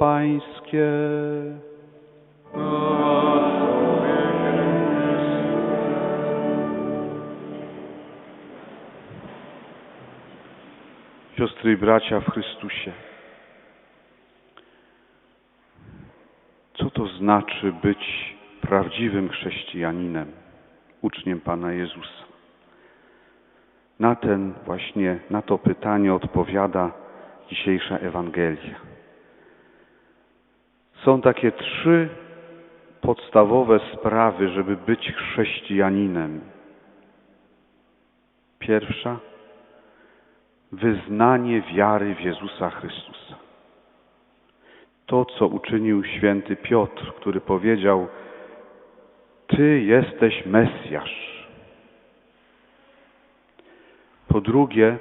Pańskie. Siostry i bracia w Chrystusie. Co to znaczy być prawdziwym chrześcijaninem, uczniem Pana Jezusa? Na ten właśnie, na to pytanie odpowiada dzisiejsza Ewangelia. Są takie trzy podstawowe sprawy, żeby być chrześcijaninem. Pierwsza wyznanie wiary w Jezusa Chrystusa. To, co uczynił święty Piotr, który powiedział: Ty jesteś Mesjasz. Po drugie,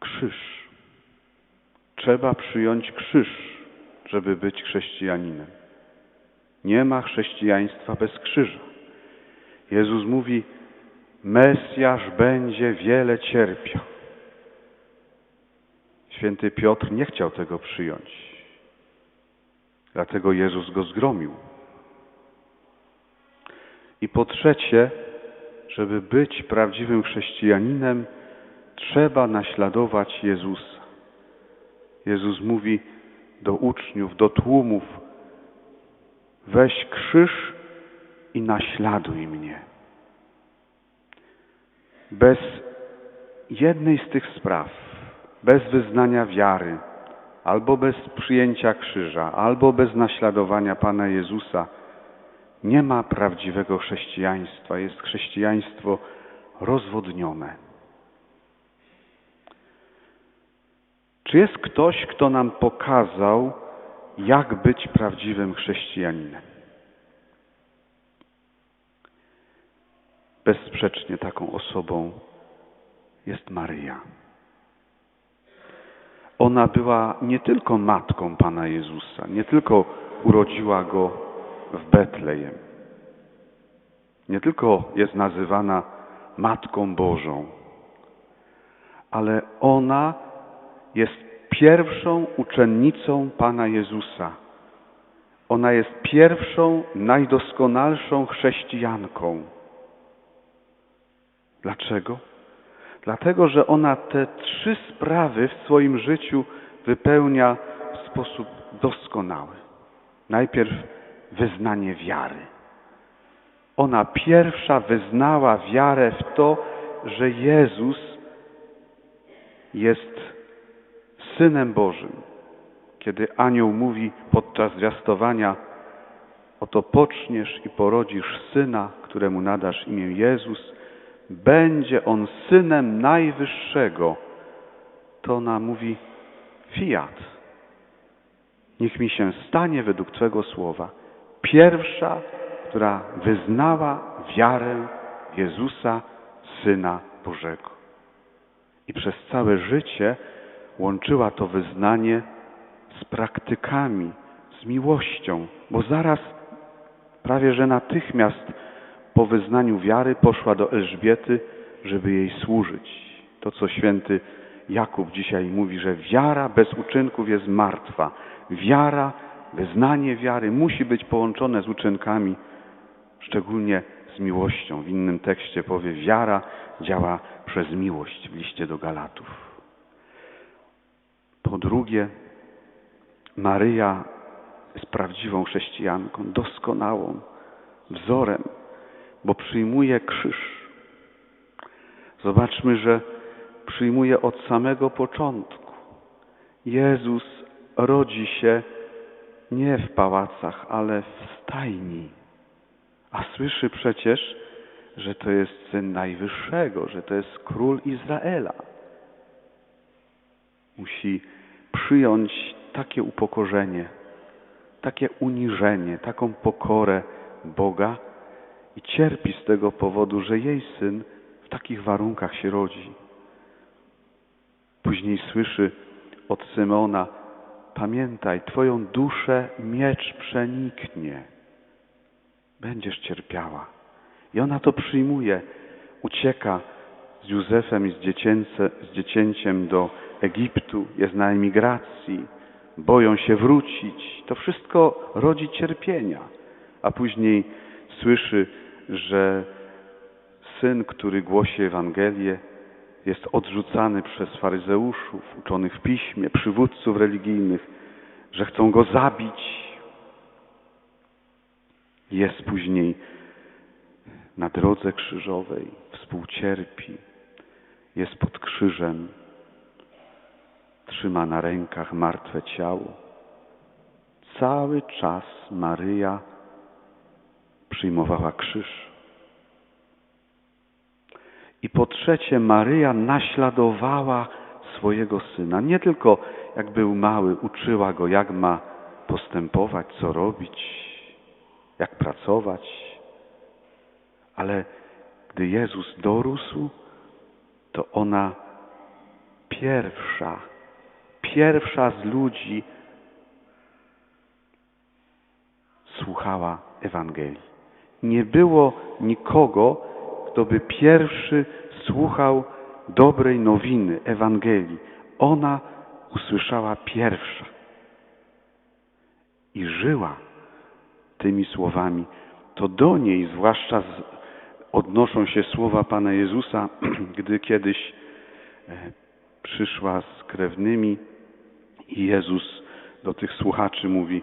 krzyż. Trzeba przyjąć krzyż, żeby być chrześcijaninem. Nie ma chrześcijaństwa bez krzyża. Jezus mówi: Mesjasz będzie wiele cierpiał. Święty Piotr nie chciał tego przyjąć. Dlatego Jezus go zgromił. I po trzecie, żeby być prawdziwym chrześcijaninem, trzeba naśladować Jezusa. Jezus mówi do uczniów, do tłumów: weź krzyż i naśladuj mnie. Bez jednej z tych spraw, bez wyznania wiary, albo bez przyjęcia krzyża, albo bez naśladowania Pana Jezusa, nie ma prawdziwego chrześcijaństwa. Jest chrześcijaństwo rozwodnione. Czy jest ktoś, kto nam pokazał, jak być prawdziwym chrześcijaninem? Bezsprzecznie taką osobą jest Maryja. Ona była nie tylko matką Pana Jezusa, nie tylko urodziła Go w Betlejem, nie tylko jest nazywana Matką Bożą, ale ona jest pierwszą uczennicą Pana Jezusa. Ona jest pierwszą, najdoskonalszą chrześcijanką. Dlaczego? Dlatego, że ona te trzy sprawy w swoim życiu wypełnia w sposób doskonały. Najpierw wyznanie wiary. Ona pierwsza wyznała wiarę w to, że Jezus jest Synem Bożym. Kiedy anioł mówi podczas zwiastowania, oto poczniesz i porodzisz Syna, któremu nadasz imię Jezus, będzie on synem najwyższego, to ona mówi fiat. Niech mi się stanie według Twego słowa. Pierwsza, która wyznała wiarę Jezusa, Syna Bożego. I przez całe życie łączyła to wyznanie z praktykami, z miłością, bo zaraz, prawie że natychmiast po wyznaniu wiary poszła do Elżbiety, żeby jej służyć. To, co święty Jakub dzisiaj mówi, że wiara bez uczynków jest martwa. Wiara, wyznanie wiary musi być połączone z uczynkami, szczególnie z miłością. W innym tekście powie, wiara działa przez miłość w liście do Galatów. Po drugie, Maryja jest prawdziwą chrześcijanką, doskonałą, wzorem bo przyjmuje krzyż. Zobaczmy, że przyjmuje od samego początku. Jezus rodzi się nie w pałacach, ale w stajni. A słyszy przecież, że to jest syn Najwyższego, że to jest król Izraela. Musi przyjąć takie upokorzenie, takie uniżenie, taką pokorę Boga, i cierpi z tego powodu, że jej syn w takich warunkach się rodzi. Później słyszy od Symona, pamiętaj, twoją duszę miecz przeniknie. Będziesz cierpiała. I ona to przyjmuje, ucieka z Józefem i z, z dziecięciem do Egiptu, jest na emigracji, boją się wrócić. To wszystko rodzi cierpienia. A później słyszy, że syn, który głosi Ewangelię, jest odrzucany przez faryzeuszów, uczonych w piśmie, przywódców religijnych, że chcą go zabić. Jest później na drodze krzyżowej, współcierpi, jest pod krzyżem, trzyma na rękach martwe ciało. Cały czas Maryja przyjmowała krzyż. I po trzecie, Maryja naśladowała swojego syna. Nie tylko jak był mały, uczyła go, jak ma postępować, co robić, jak pracować, ale gdy Jezus dorósł, to ona pierwsza, pierwsza z ludzi słuchała Ewangelii. Nie było nikogo, kto by pierwszy słuchał dobrej nowiny, Ewangelii. Ona usłyszała pierwsza i żyła tymi słowami. To do niej zwłaszcza z, odnoszą się słowa Pana Jezusa, gdy kiedyś e, przyszła z krewnymi i Jezus do tych słuchaczy mówi,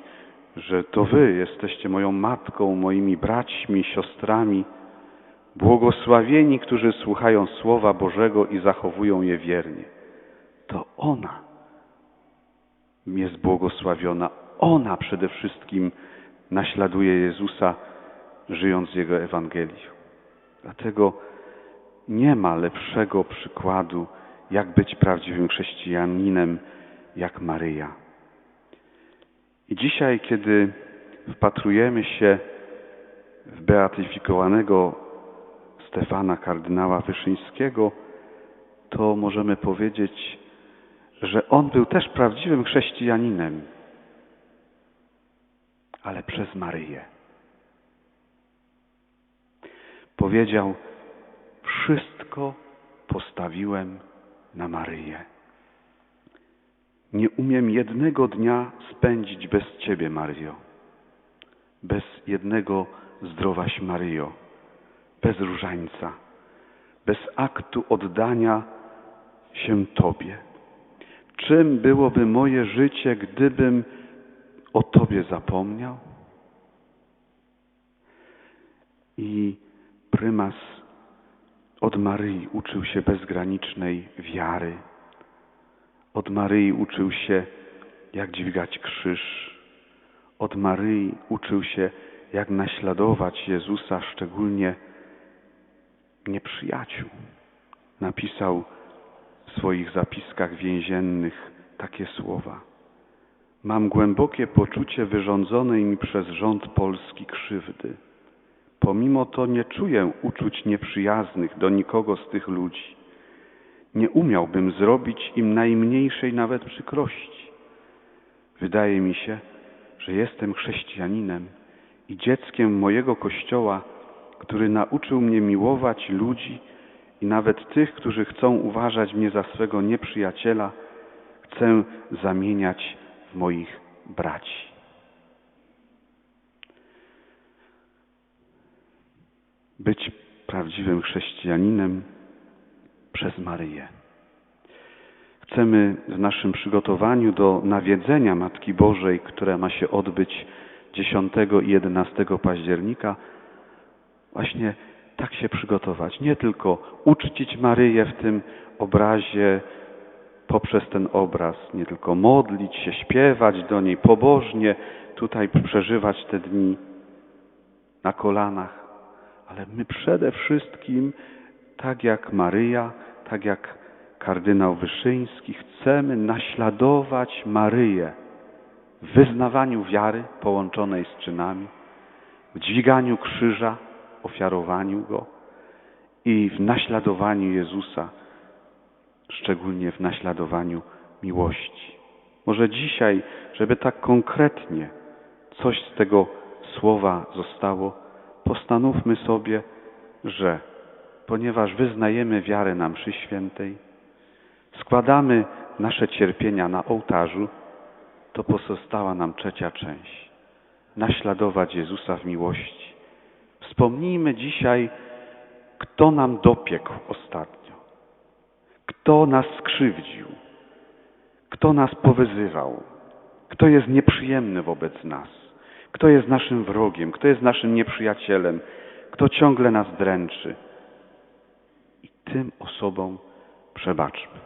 że to wy jesteście moją matką, moimi braćmi, siostrami, błogosławieni, którzy słuchają Słowa Bożego i zachowują je wiernie. To ona jest błogosławiona. Ona przede wszystkim naśladuje Jezusa, żyjąc Jego Ewangelią. Dlatego nie ma lepszego przykładu, jak być prawdziwym chrześcijaninem, jak Maryja. I dzisiaj, kiedy wpatrujemy się w beatyfikowanego Stefana kardynała Wyszyńskiego, to możemy powiedzieć, że on był też prawdziwym chrześcijaninem, ale przez Maryję. Powiedział, wszystko postawiłem na Maryję. Nie umiem jednego dnia spędzić bez Ciebie, Mario. Bez jednego zdrowaś Maryjo. Bez różańca. Bez aktu oddania się Tobie. Czym byłoby moje życie, gdybym o Tobie zapomniał? I prymas od Maryi uczył się bezgranicznej wiary od Maryi uczył się, jak dźwigać krzyż. Od Maryi uczył się, jak naśladować Jezusa, szczególnie nieprzyjaciół. Napisał w swoich zapiskach więziennych takie słowa. Mam głębokie poczucie wyrządzonej mi przez rząd polski krzywdy. Pomimo to nie czuję uczuć nieprzyjaznych do nikogo z tych ludzi nie umiałbym zrobić im najmniejszej nawet przykrości. Wydaje mi się, że jestem chrześcijaninem i dzieckiem mojego Kościoła, który nauczył mnie miłować ludzi i nawet tych, którzy chcą uważać mnie za swego nieprzyjaciela, chcę zamieniać w moich braci. Być prawdziwym chrześcijaninem przez Maryję. Chcemy w naszym przygotowaniu do nawiedzenia Matki Bożej, które ma się odbyć 10 i 11 października, właśnie tak się przygotować. Nie tylko uczcić Maryję w tym obrazie, poprzez ten obraz, nie tylko modlić się, śpiewać do niej pobożnie, tutaj przeżywać te dni na kolanach, ale my przede wszystkim, tak jak Maryja, tak jak kardynał Wyszyński, chcemy naśladować Maryję w wyznawaniu wiary połączonej z czynami, w dźwiganiu krzyża, ofiarowaniu Go i w naśladowaniu Jezusa, szczególnie w naśladowaniu miłości. Może dzisiaj, żeby tak konkretnie coś z tego słowa zostało, postanówmy sobie, że ponieważ wyznajemy wiarę na mszy świętej, składamy nasze cierpienia na ołtarzu, to pozostała nam trzecia część. Naśladować Jezusa w miłości. Wspomnijmy dzisiaj, kto nam dopiekł ostatnio, kto nas skrzywdził, kto nas powyzywał, kto jest nieprzyjemny wobec nas, kto jest naszym wrogiem, kto jest naszym nieprzyjacielem, kto ciągle nas dręczy. I tym osobom przebaczmy.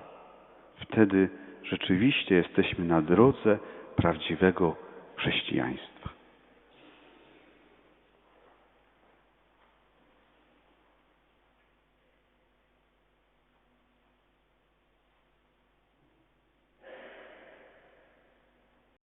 Wtedy rzeczywiście jesteśmy na drodze prawdziwego chrześcijaństwa.